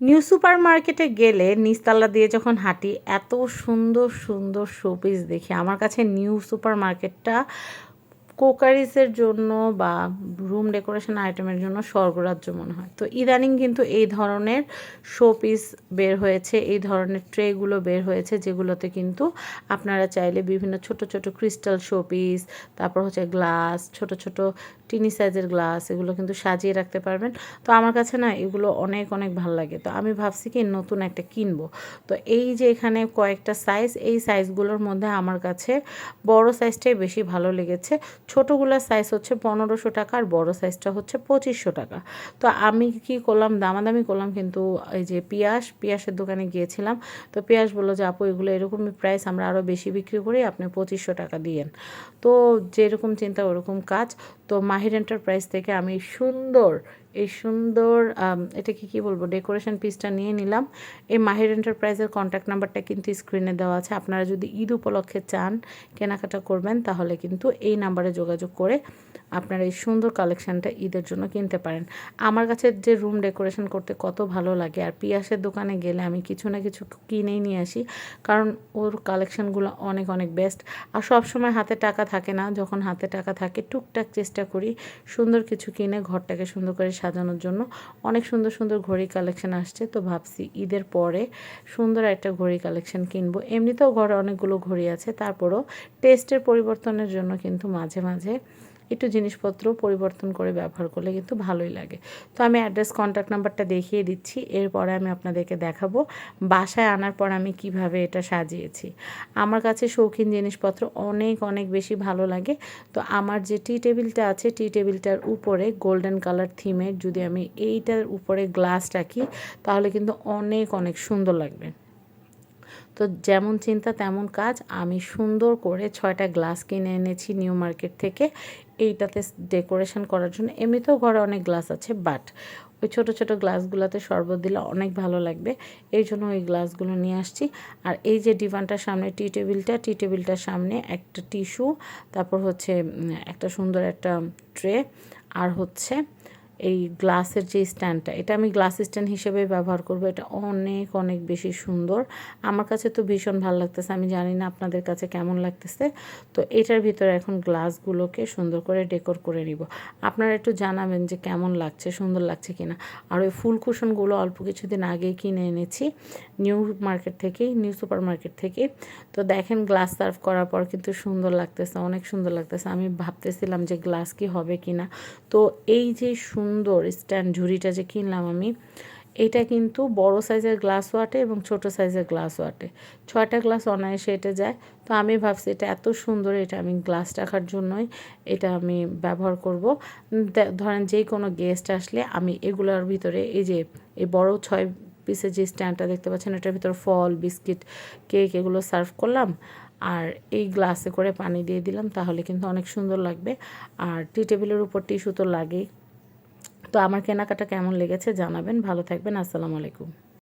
New super মার্কেটে গেলে নিচতলা দিয়ে যখন হাঁটি, এত সুন্দর সুন্দর শোপিস দেখি। আমার কাছে নিউ সুপার মার্কেটটা কোকারিসের জন্য বা রুম ডেকোরেশন আইটেমের জন্য স্বর্গরাজ্য মনে হয়। তো ইদানিং কিন্তু এই ধরনের শোপিস বের হয়েছে, এই ধরনের ট্রেগুলো বের হয়েছে, যেগুলোতে কিন্তু আপনারা চাইলে বিভিন্ন ছোট ছোট ক্রিস্টাল শোপিস, তারপর হচ্ছে গ্লাস, ছোট ছোট টিনি সাইজের গ্লাস, এগুলো কিন্তু সাজিয়ে রাখতে পারবেন। তো আমার কাছে না এগুলো অনেক অনেক ভালো লাগে। তো আমি ভাবছি কি নতুন একটা কিনবো। তো এই যে এখানে কয়েকটা সাইজ এই সাইজগুলোর মধ্যে আমার কাছে বড় সাইজটাই বেশি ভালো লেগেছে। ছোটোগুলোর সাইজ হচ্ছে পনেরোশো টাকা আর বড়ো সাইজটা হচ্ছে পঁচিশশো টাকা। তো আমি কি করলাম, দামাদামি করলাম কিন্তু এই যে পিয়াস, পিয়াসের দোকানে গিয়েছিলাম। তো পিয়াস বলল যে, আপু, এগুলো এরকমই প্রাইস আমরা আরও বেশি বিক্রি করি, আপনি পঁচিশশো টাকা দিয়েন। তো যেরকম চিন্তা, ওরকম কাজ। তো মাহির এন্টারপ্রাইজ থেকে আমি সুন্দর এই সুন্দর এটাকে কি বলব ডেকোরেশন পিসটা নিয়ে নিলাম। এই মাহির এন্টারপ্রাইজের কন্ট্যাক্ট নাম্বারটা কিন্তু স্ক্রিনে দেওয়া আছে। আপনারা যদি ঈদ উপলক্ষে চান, কেনাকাটা করবেন, তাহলে কিন্তু এই নাম্বারে যোগাযোগ করে আপনারা এই সুন্দর কালেকশানটা ঈদের জন্য কিনতে পারেন। আমার কাছে যে রুম ডেকোরেশন করতে কত ভালো লাগে, আর পিয়াসের দোকানে গেলে আমি কিছু না কিছু কিনেই নিয়ে আসি, কারণ ওর কালেকশানগুলো অনেক অনেক বেস্ট আর সব সময় হাতে টাকা থাকে না, যখন হাতে টাকা থাকে টুকটাক চেষ্টা করি সুন্দর কিছু কিনে ঘরটাকে সুন্দর করে সাজানোর জন্য। অনেক সুন্দর সুন্দর ঘড়ি কালেকশন আসছে, তো ভাবছি ঈদের পরে সুন্দর একটা ঘড়ি কালেকশন কিনবো। এমনিতেও ঘরে অনেকগুলো ঘড়ি আছে, তারপরও টেস্টের পরিবর্তনের জন্য কিন্তু মাঝে মাঝে একটু জিনিসপত্র পরিবর্তন করে ব্যবহার করলে কিন্তু ভালোই লাগে। তো আমি অ্যাড্রেস কন্ট্যাক্ট নাম্বারটা দেখিয়ে দিচ্ছি, এরপরে আমি আপনাদেরকে দেখাবো বাসায় আনার পর আমি কীভাবে এটা সাজিয়েছি। আমার কাছে শৌখিন জিনিসপত্র অনেক অনেক বেশি ভালো লাগে। তো আমার যে টি টেবিলটা আছে টি টেবিলটার উপরে গোল্ডেন কালার থিমের যদি আমি এইটার উপরে গ্লাস রাখি, তাহলে কিন্তু অনেক অনেক সুন্দর লাগবে। তো যেমন চিন্তা তেমন কাজ, আমি সুন্দর করে ছয়টা গ্লাস কিনে এনেছি নিউ মার্কেট থেকে। এইটাতে ডেকোরেশন করার জন্য। এমনিতেও ঘরে অনেক গ্লাস আছে বাট ওই ছোটো ছোটো গ্লাসগুলোতে শরবত দিলে অনেক ভালো লাগবে। এই জন্য ওই গ্লাসগুলো নিয়ে আসছি। আর এই যে ডিভানটার সামনে টি টেবিলটা টি টেবিলটার সামনে একটা টিস্যু তারপর হচ্ছে একটা সুন্দর একটা ট্রে আর হচ্ছে এই গ্লাসের যে স্ট্যান্ডটা, এটা আমি গ্লাস স্ট্যান্ড হিসেবে ব্যবহার করব। এটা অনেক অনেক বেশি সুন্দর। আমার কাছে তো ভীষণ ভালো লাগতেছে। আমি জানি না আপনাদের কাছে কেমন লাগতেছে। তো এটার ভিতরে এখন গ্লাসগুলোকে সুন্দর করে ডেকোর করে নিব। আপনারা একটু জানাবেন যে কেমন লাগছে, সুন্দর লাগছে কি না আর ওই ফুল কুশনগুলো অল্প কিছুদিন আগেই কিনে এনেছি, নিউ মার্কেট থেকে, নিউ সুপার মার্কেট থেকে। তো দেখেন গ্লাস সার্ভ করার পর কিন্তু সুন্দর লাগতেছে, অনেক সুন্দর লাগতেছে। আমি ভাবতেছিলাম যে গ্লাস কি হবে কি না তো এই যে সুন্দর স্ট্যান্ড ঝুড়িটা যে কিনলাম আমি, এটা কিন্তু বড় সাইজের গ্লাস ওয়াটে এবং ছোট সাইজের গ্লাস ওয়াটে। ছয়টা গ্লাস অনায়াসে এটা যায়। তো আমি ভাবছি এটা এত সুন্দর, এটা আমি গ্লাস রাখার জন্যই এটা আমি ব্যবহার করব। ধরেন যে কোনো গেস্ট আসলে আমি এগুলোর ভিতরে এই যে, এই বড় ছয় পিসের যে স্ট্যান্ডটা দেখতে পাচ্ছেন, এটার ভিতর ফল, বিস্কিট, কেক এগুলো সার্ভ করলাম। আর এই গ্লাসে করে পানি দিয়ে দিলাম, তাহলে কিন্তু অনেক সুন্দর লাগবে। আর টি টেবিলের উপর টিস্যু তো লাগেই। তো আমার কেনাকাটা কেমন লেগেছে জানাবেন ভালো থাকবেন আসসালামু আলাইকুম।